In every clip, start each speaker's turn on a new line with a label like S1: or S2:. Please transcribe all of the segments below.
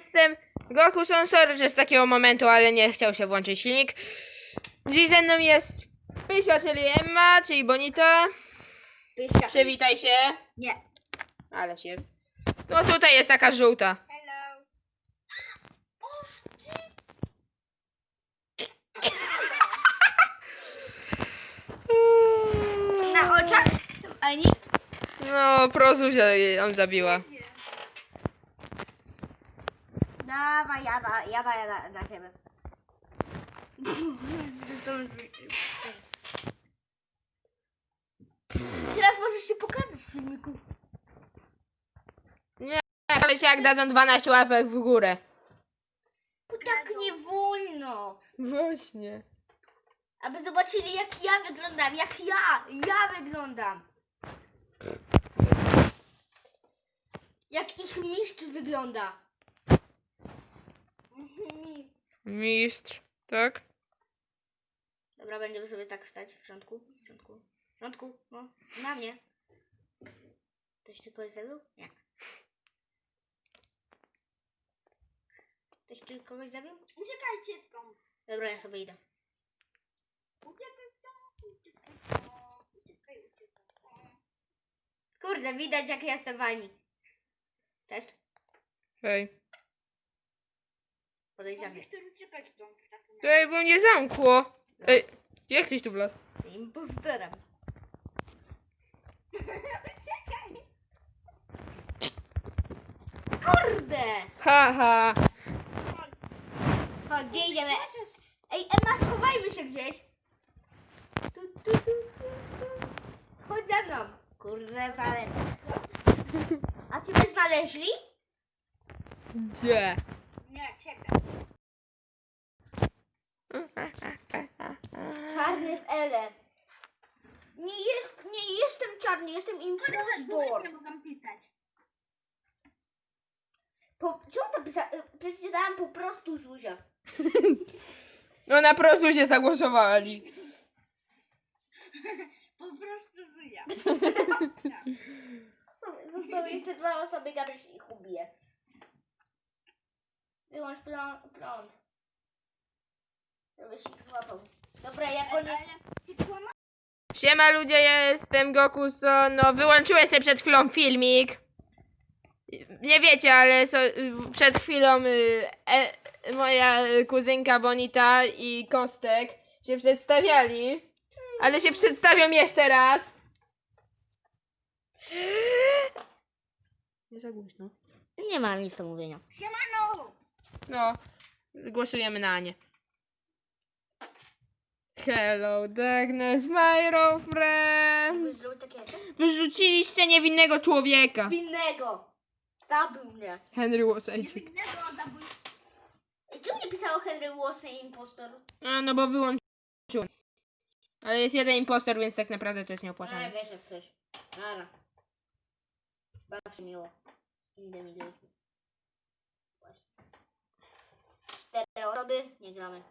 S1: jestem Goku Son sorry, że z takiego momentu, ale nie chciał się włączyć silnik. Dziś ze mną jest Pysia, czyli Emma, czyli Bonita.
S2: Pysia.
S1: Przywitaj się.
S2: Nie.
S1: Ależ jest. No tutaj jest taka żółta.
S2: Hello. Na oczach Ani?
S1: No, Prozuzia on zabiła.
S2: Dawaj, jada, jada, jada na ciebie. Teraz możesz się pokazać w filmiku.
S1: Ale się jak dadzą 12 łapek w górę.
S2: Bo tak nie wolno.
S1: Właśnie.
S2: Aby zobaczyli jak ja wyglądam, jak ja, ja wyglądam. Jak ich mistrz wygląda.
S1: Mistrz, tak?
S2: Dobra, będziemy sobie tak stać w rządku, w rządku, w rządku, no, na mnie. Ktoś tu kogoś zabił? Nie. Ktoś tu kogoś zabił?
S3: Uciekajcie stąd.
S2: Dobra, ja sobie idę.
S3: Uciekaj stąd, uciekaj stąd, uciekaj, uciekaj stąd.
S2: Kurde, widać jak ja jestem wani. Cześć,
S1: Hej.
S3: Mówisz, który uciekać stąd w takim
S1: mnie zamkło. Ej, jak ktoś tu wlazł?
S2: Imposterem.
S3: Uciekaj.
S2: Kurde!
S1: Haha.
S2: Chodź, gdzie idziemy? Ej, Emma, schowajmy się gdzieś. Tu, tu, tu, tu, tu. Chodź za mną. Kurde, ale... A ciebie znaleźli?
S1: Gdzie?
S3: Nie, czekaj.
S2: Czarny w Ele. Nie jest, nie jestem czarny, jestem impostor.
S3: Nie mogę pisać.
S2: Po, czemu to pisa? Przeczytałam po prostu Zuzia.
S1: No na prostu się zagłosowali.
S3: Po prostu.
S2: Są- Zostały jeszcze dwa osoby, Gabryś ich ubije. Wyłącz prąd. Żebyś ich złapał. Dobra, jak oni...
S1: Siema ludzie, jestem Goku Son. No wyłączyłem sobie przed chwilą filmik. Nie wiecie, ale so, przed chwilą y, e, moja kuzynka Bonita i Kostek się przedstawiali. Ale się przedstawią jeszcze raz. Nie za głośno.
S2: Nie mam nic do mówienia.
S3: Siemano.
S1: No, głosujemy na Anię. Hello, darkness, my old friends. Wyrzuciliście niewinnego człowieka.
S2: Winnego! Zabił mnie.
S1: Henry Łosejczyk.
S3: Niewinnego zabójstwa.
S2: Ej, czemu nie pisało Henry Łosy impostor?
S1: A, no bo wyłączyłem. Ale jest jeden impostor, więc tak naprawdę to jest nieopłacalne.
S2: wiesz jak ktoś. Nara. Baw się miło. Innymi ludźmi. Właśnie. Cztery osoby, nie gramy.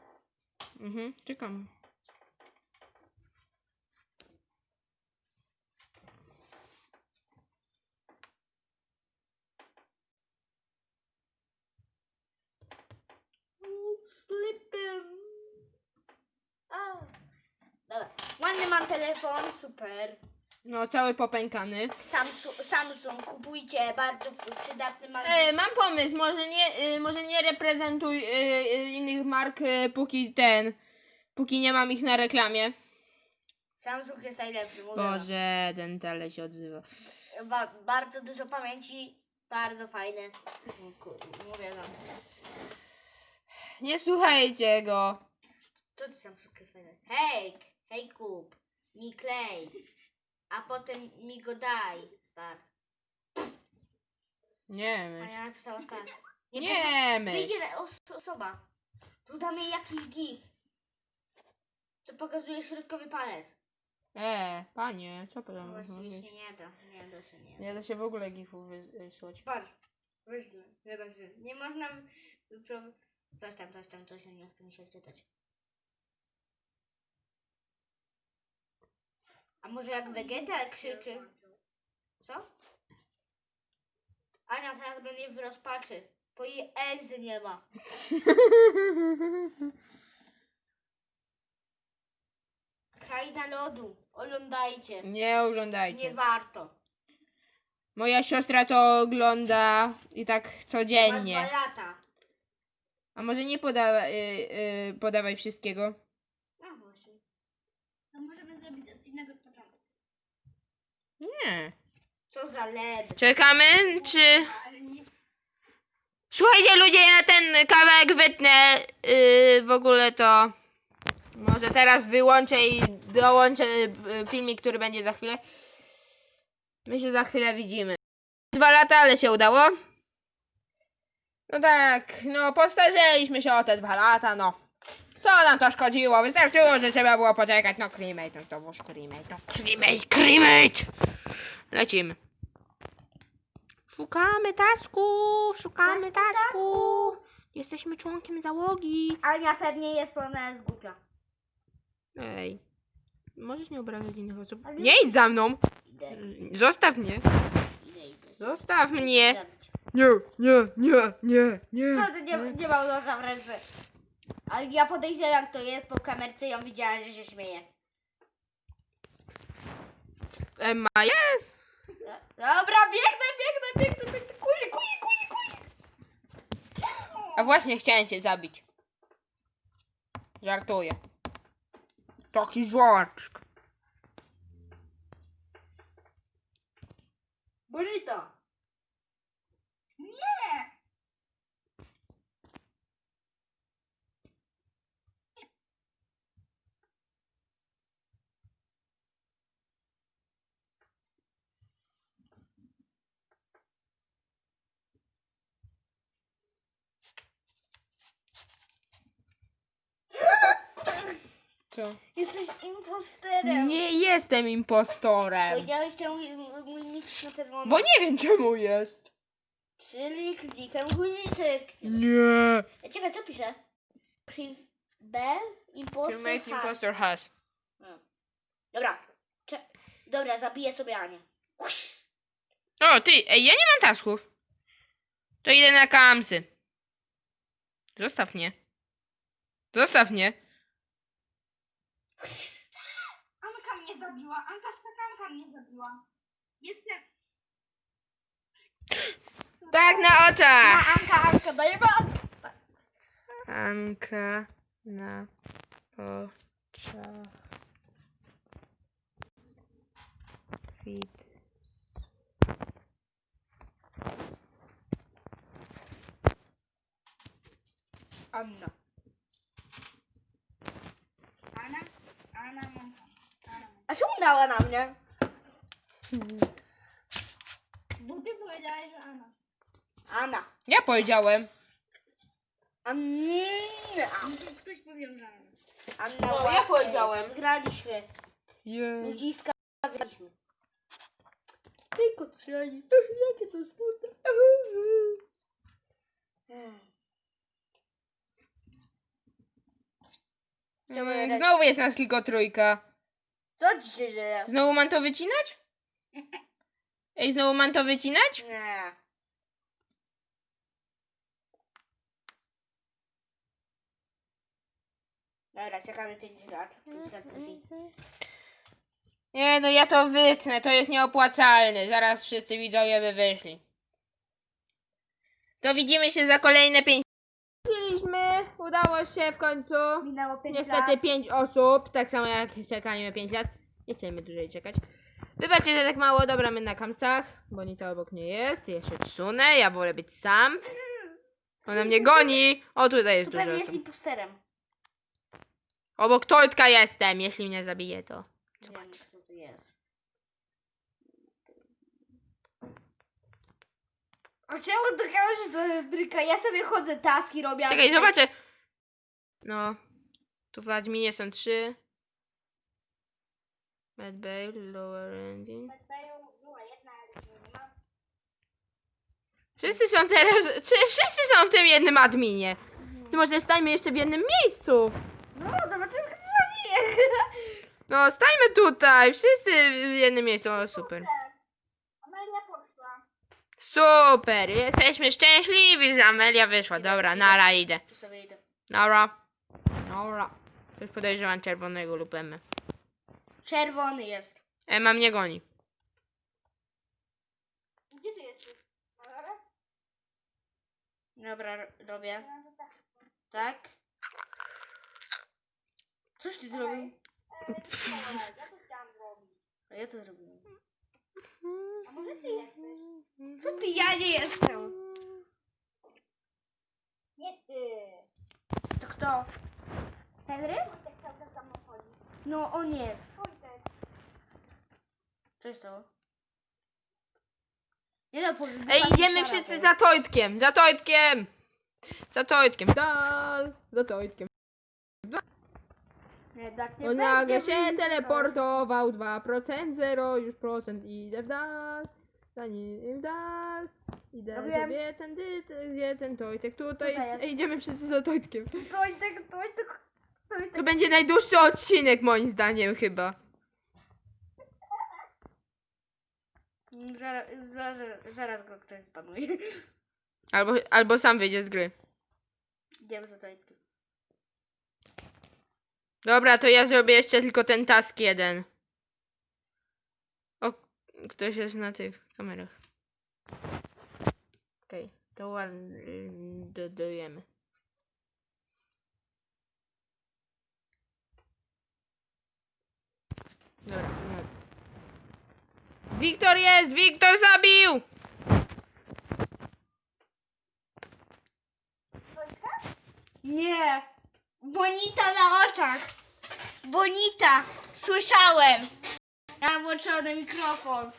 S1: Mhm, czekam.
S2: Slipem. Dobra. Ładny mam telefon, super.
S1: No, cały popękany.
S2: Samsung, Samsung kupujcie, bardzo przydatny mam.
S1: E, mam pomysł, może nie, y, może nie reprezentuj y, y, innych mark, y, póki ten, póki nie mam ich na reklamie.
S2: Samsung jest najlepszy, mówię wam.
S1: Boże, ten tele się odzywa.
S2: Ba bardzo dużo pamięci, bardzo fajne. Ku- Mówię wam.
S1: Nie słuchajcie go.
S2: To ty Samsung jest fajne. Hej, hej kup, mi klej, a potem mi go daj. Start.
S1: Nie
S2: A
S1: myśl.
S2: ja napisała start.
S1: Nie myśl.
S2: Wyjdzie os osoba. Tu damy jakiś gif. Co pokazuje środkowy palec.
S1: E, panie, co
S2: No
S1: pan
S2: właściwie się nie da. Nie da się, nie da.
S1: Nie da się w ogóle gifów wysłać.
S2: Patrz. Wyślę. Nie da się. Nie można... wypro- Coś tam, coś tam, coś tam. Nie chce mi się czytać. A może jak Vegeta krzyczy? Co? Ania teraz będzie w rozpaczy. Bo jej Elzy nie ma. Kraina lodu. Oglądajcie.
S1: Nie
S2: Nie
S1: oglądajcie.
S2: warto.
S1: Moja siostra to ogląda i tak
S2: Ma
S1: codziennie.
S2: dwa lata.
S1: A może nie podawa, y, y, podawaj wszystkiego?
S2: A właśnie.
S3: To możemy zrobić odcinek od początku.
S1: Nie.
S2: Co za led.
S1: Czekamy, czy... Słuchajcie ludzie, ja ten kawałek wytnę. Yy, w ogóle to... Może teraz wyłączę i dołączę y, filmik, który będzie za chwilę. My się za chwilę widzimy. Dwa lata, ale się udało. No tak, no postarzeliśmy się o te dwa lata, no. Co nam to szkodziło? Wystarczyło, że trzeba było poczekać. No cremate, no to już cremate, no cremate, cremate. Lecimy. Szukamy tasków, szukamy
S2: Tasku,
S1: tasków. Jesteśmy członkiem załogi.
S2: Ania pewnie jest, bo ona jest głupia.
S1: Ej, możesz nie obrażać innych osób.
S2: Ale-
S1: Nie idź za mną.
S2: Idę,
S1: Zostaw mnie.
S2: idę, idę.
S1: Zostaw mnie. Nie, nie, nie, nie, nie.
S2: Co ty nie, nie mam noża w ręce? Ale ja podejrzewam kto jest, po kamerce ją widziałem, że się śmieje.
S1: Emma jest.
S2: Dobra, biegnę, biegnę, biegnę, biegnę. Kuli, kuli, kuli, kuli.
S1: A właśnie chciałem cię zabić. Żartuję. Taki żart.
S2: Bonito.
S3: Nie!
S1: Co?
S2: Jesteś imposterem.
S1: Nie jestem impostorem.
S2: Powiedziałeś czemu mój- nick na czerwono.
S1: Bo nie wiem czemu jest.
S2: Czyli klikiem guziczek.
S1: Nie.
S2: Ja Czekaj, co pisze? B? Impostor has.
S1: impostor has.
S2: No. Dobra. Cze- Dobra, zabiję sobie Anię. Uś.
S1: O, ty, ej, ja nie mam tasków. To idę na kamsy. Zostaw mnie. Zostaw mnie.
S3: Anka mnie zabiła. Anka skakanka mnie zabiła. Jestem.
S1: Tak, na oczach.
S2: A Anka, Anka, ban.
S1: Anka na oczach. Wid.
S2: Anna. A czemu dała na mnie?
S3: Bo ty powiedziałeś, że Ana.
S2: Anna.
S1: Ja powiedziałem.
S2: Anna.
S3: No to ktoś powiedział, że Ana.
S2: Anna.
S1: No, ja
S2: łapie.
S1: powiedziałem.
S2: Wygraliśmy.
S1: Yeah.
S2: Ludziska wygraliśmy.
S1: Tylko trzeli. Jakie to smutne. Mm? Znowu jest nas tylko trójka.
S2: Co ci się dzieje?
S1: Znowu mam to wycinać? Ej, znowu mam to wycinać?
S2: Nie. Dobra, czekamy 5 lat. 5 lat później.
S1: Nie, no ja to wytnę, to jest nieopłacalne. Zaraz wszyscy widzowie by wyszli. To widzimy się za kolejne 5 Widzieliśmy, udało się w końcu.
S2: Minęło 5
S1: Niestety
S2: lat.
S1: 5 osób, tak samo jak czekaliśmy 5 lat. Nie chcemy dłużej czekać. Wybaczcie, że tak mało, dobra, my na kamsach. Bonita obok mnie jest, ja się odsunę, ja wolę być sam. Ona mnie goni. O, tutaj jest
S2: Tu
S1: dużo
S2: pewnie jest
S1: osób.
S2: imposterem.
S1: Obok Tojtka jestem, jeśli mnie zabije to.
S2: Wiem, kto jest. A czemu to kamerze to bryka? Ja sobie chodzę, taski robię. a
S1: Czekaj,
S2: tutaj-
S1: zobaczę. No. Tu w adminie są trzy. Mad Bale, lower ending. Wszyscy są teraz. czy- Wszyscy są w tym jednym adminie. Ty może stajmy jeszcze w jednym miejscu.
S2: No, zobaczymy, kto zabije.
S1: No, stajmy tutaj. Wszyscy w jednym miejscu. O, super.
S3: Amelia poszła.
S1: Super, jesteśmy szczęśliwi, że Amelia wyszła. Dobra, nara idę.
S2: Tu sobie idę.
S1: Nara. Nara. Też podejrzewam czerwonego lub Emmę.
S2: Czerwony jest.
S1: Emma mnie goni.
S3: Gdzie ty jesteś?
S2: Dobra, ro- robię.
S3: Tak.
S2: Tak. Coś ty zrobił?
S3: E, ja to chciałam zrobić.
S2: A ja to zrobiłem.
S3: A może ty jesteś?
S2: Co ty? Ja nie jestem.
S3: Nie ty.
S2: To kto? Henry?
S3: Wojtek cały czas za mną chodzi.
S2: No, on jest.
S3: Wojtek.
S2: Co jest to? Nie no, powiem.
S1: Ej, idziemy wszyscy za Tojtkiem, za Tojtkiem! Za Tojtkiem, dal, za Tojtkiem.
S2: Nie, tak nie
S1: On nagle
S2: będzie
S1: się
S2: blisko.
S1: teleportował, 2%, 0 już procent, idę w dal, za nim w dal. Idę
S2: Robiłem.
S1: sobie tędy, gdzie ten Tojtek, tutaj,
S2: Tutaj jest.
S1: Ej, idziemy wszyscy za Tojtkiem.
S2: Tojtek, Tojtek,
S1: To będzie najdłuższy odcinek moim zdaniem chyba.
S2: Zaraz, zaraz, zaraz go ktoś spanuje.
S1: Albo, albo sam wyjdzie z gry.
S2: Idziemy za Tojtkiem.
S1: Dobra, to ja zrobię jeszcze tylko ten task jeden. O, ktoś jest na tych kamerach. Okej, to ładnie y, dodajemy. Dobra, no. Wiktor jest! Wiktor zabił!
S2: Nie! Bonita na oczach! Bonita! Słyszałem! Mam włączony mikrofon.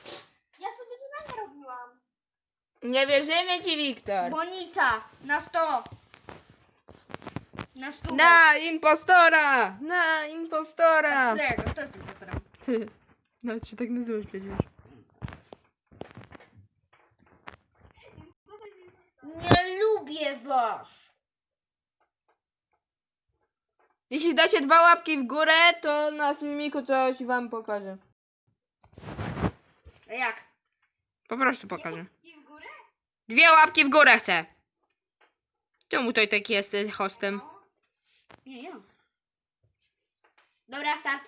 S3: Ja sobie to nie robiłam.
S1: Nie wierzymy ci, Wiktor.
S2: Bonita! Na sto! Na sto!
S1: Na impostora! Na impostora!
S2: Którego? To jest impostorem.
S1: Ty, nawet się tak nazywasz przecież.
S2: Nie lubię was!
S1: Jeśli dacie dwa łapki w górę, to na filmiku coś wam pokażę.
S2: A jak?
S1: Po prostu pokażę.
S3: I w górę?
S1: Dwie łapki w górę chcę. Czemu tutaj taki jesteś hostem?
S3: No.
S2: Nie, ja. Dobra, start.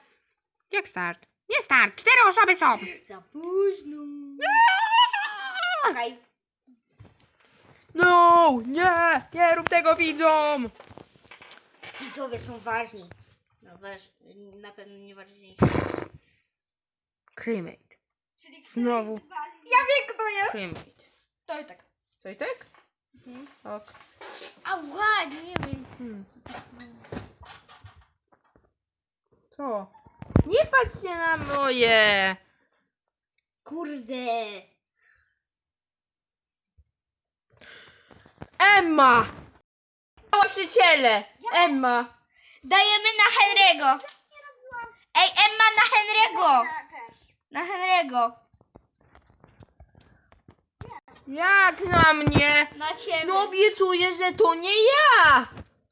S1: Jak start? Nie start, cztery osoby są.
S2: Za późno. Okej.
S1: No, nie, nie rób tego widzom.
S2: Widzowie są ważni. No waż... na pewno nie ważniejsi.
S1: Cremate.
S3: Czyli
S1: Znowu.
S2: Ja wiem kto jest.
S1: Cremate.
S2: To i tak.
S1: Coś tak? Ok.
S2: Ała, nie wiem.
S1: Hmm. Co? Nie patrzcie na moje.
S2: Kurde.
S1: Emma! Nauczyciele! Emma!
S2: Dajemy na Henry'ego. Ej, Emma na Henry'ego. Na Henry'ego.
S1: Jak na mnie?
S2: Na ciebie.
S1: No obiecuję, że to nie ja!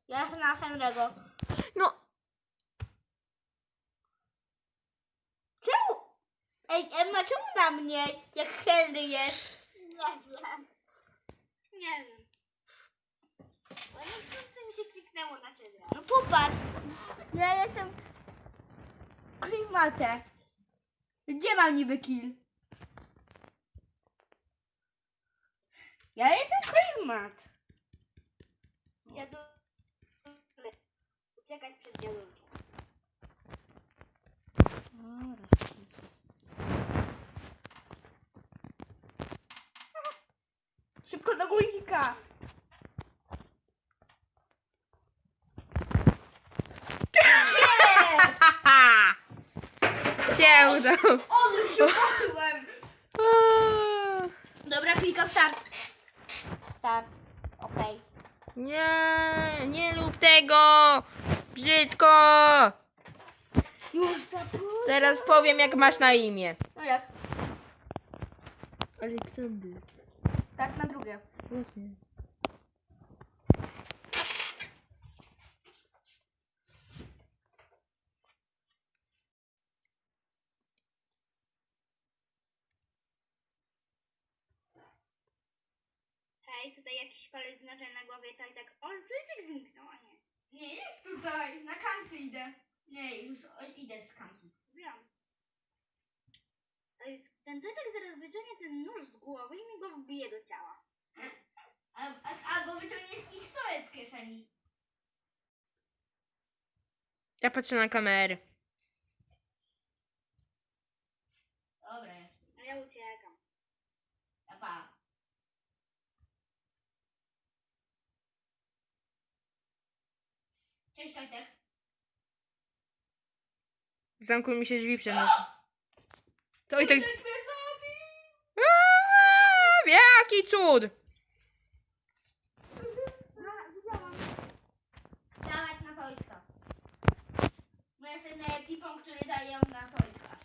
S2: Ja na Henry'ego.
S1: No,
S2: Czemu? Ej, Emma, czemu na mnie, jak Henry jest?
S3: Nie wiem. Nie wiem. Bo niechcący mi się kliknęło na ciebie.
S2: No popatrz. Ja jestem Klimate. Gdzie mam niby kill? Ja jestem Klimat.
S3: Dziadu... Uciekać przed dziadulkiem.
S2: Szybko do guzika. Nie!
S1: haha! Się udało.
S2: O, już się poczułem. Dobra, klikam start. Start. Okej.
S1: Nie, nie lub tego! Brzydko!
S2: Już za późno.
S1: Teraz powiem, jak masz na imię.
S2: No jak?
S1: Aleksander.
S2: Tak, na drugie.
S1: Właśnie.
S3: Ej, tutaj jakiś koleś z nożem na głowie, to i tak, o, co i tak zniknął, a nie.
S2: Nie, jest tutaj. Na kamsy idę. Nie, już o, idę z kamsy.
S3: Wiem. Ej, ten Tojtek zaraz wyciągnie ten nóż z głowy i mi go wbije do ciała.
S2: A, a, albo wyciągniesz pistolet z kieszeni.
S1: Ja patrzę na kamery.
S2: Dobra jest.
S3: A ja uciekam.
S2: Pa, pa. Cześć Tojtek.
S1: Zamknął mi się drzwi przed nosem. To i tak...
S2: mnie zabił!
S1: Aaa, Jaki cud!
S2: Dawać na Tojtka. Bo jestem typą, który daje na Tojtka.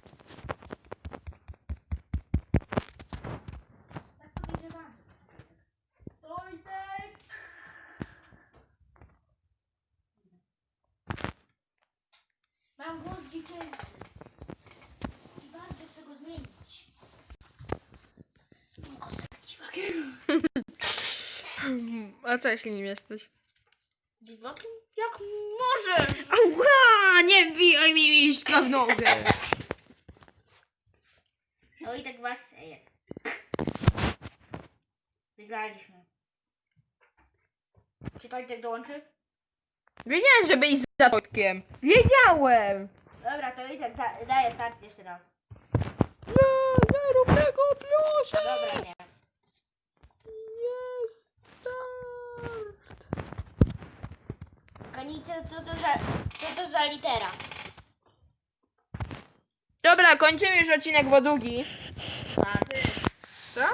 S2: Tak podejrzewam. Tojtek! Dziecięcy. I bardzo chcę go zmienić. Jak dziwak.
S1: A co jeśli nim jesteś?
S2: Dziwakiem? Jak możesz?
S1: Ała! Nie wbijaj mi liśka w nogę!
S2: No i tak właśnie jest. Wygraliśmy. Czy Tojtek dołączy?
S1: Wiedziałem, że byś za Tojtkiem. Wiedziałem!
S2: Dobra, to i da, daję start jeszcze raz.
S1: Nie, nie rób tego, proszę!
S2: Dobra, nie.
S1: Jest start!
S2: Kanice, co to za, co to za litera?
S1: Dobra, kończymy już odcinek, bo długi.
S2: Tak.
S1: Co?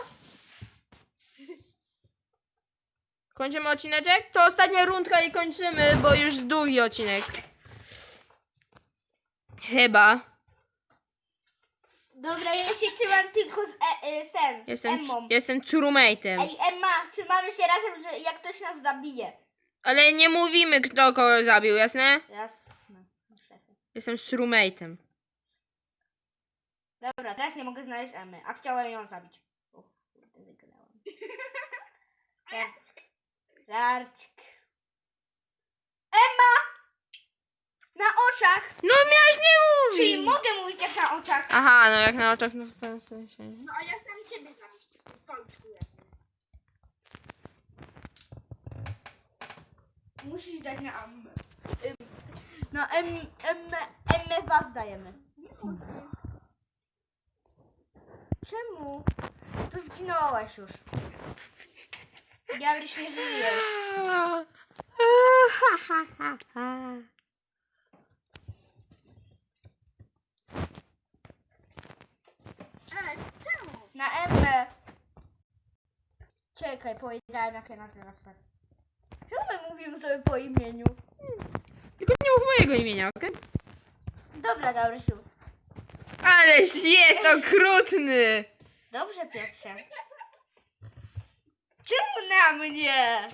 S1: Kończymy odcineczek? To ostatnia rundka i kończymy, bo już długi odcinek. Chyba.
S2: Dobra, ja się trzymam tylko z, e, e, z ten,
S1: Jestem,
S2: Emmą.
S1: jestem crewmate'em.
S2: Ej, Emma, trzymamy się razem, że jak ktoś nas zabije.
S1: Ale nie mówimy, kto kogo zabił, jasne?
S2: Jasne. szefie.
S1: Jestem crewmate'em.
S2: Dobra, teraz nie mogę znaleźć Emmy, a chciałem ją zabić. O, kurde, wygrałam. Żarcik. Żarcik. Emma! Na oczach!
S1: No miałeś nie
S2: Czyli
S1: mówić!
S2: mogę mówić jak na oczach.
S1: Aha, no jak na oczach, no w pewnym sensie.
S3: No, a ja sam ciebie jestem.
S2: Musisz dać na Emmę. Ym, Na em, Emmę, Emmę was dajemy. Czemu? To zginąłeś już. Ja już nie żyjesz. Na Emmę. Czekaj, powiedziałem jak ja nazywam. Czemu my mówimy sobie po imieniu?
S1: Tylko nie mów mojego imienia, okej?
S2: Dobra, Gabrysiu.
S1: Ależ jest okrutny!
S2: Dobrze, Piotrze. Czemu na mnie?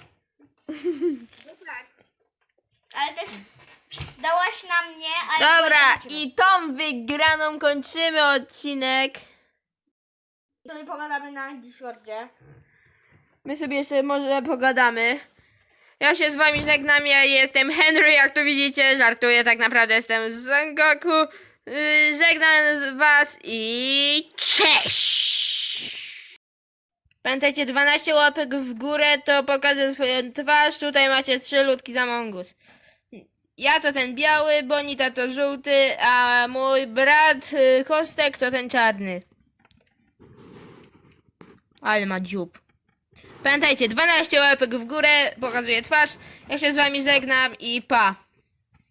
S2: Ale też dałaś na mnie, ale...
S1: Dobra, i tą wygraną kończymy odcinek.
S2: Sobie pogadamy na Discordzie.
S1: My sobie jeszcze może pogadamy. Ja się z wami żegnam, ja jestem Henry, jak tu widzicie, żartuję, tak naprawdę jestem z Sengoku. Yy, Żegnam was i cześć! Pamiętajcie, 12 łapek w górę, to pokażę swoją twarz. Tutaj macie trzy ludki za mongus. Ja to ten biały, Bonita to żółty, a mój brat y, Kostek to ten czarny. Ale ma dziób. Pamiętajcie, 12 łapek w górę, pokazuję twarz. Ja się z wami żegnam i pa.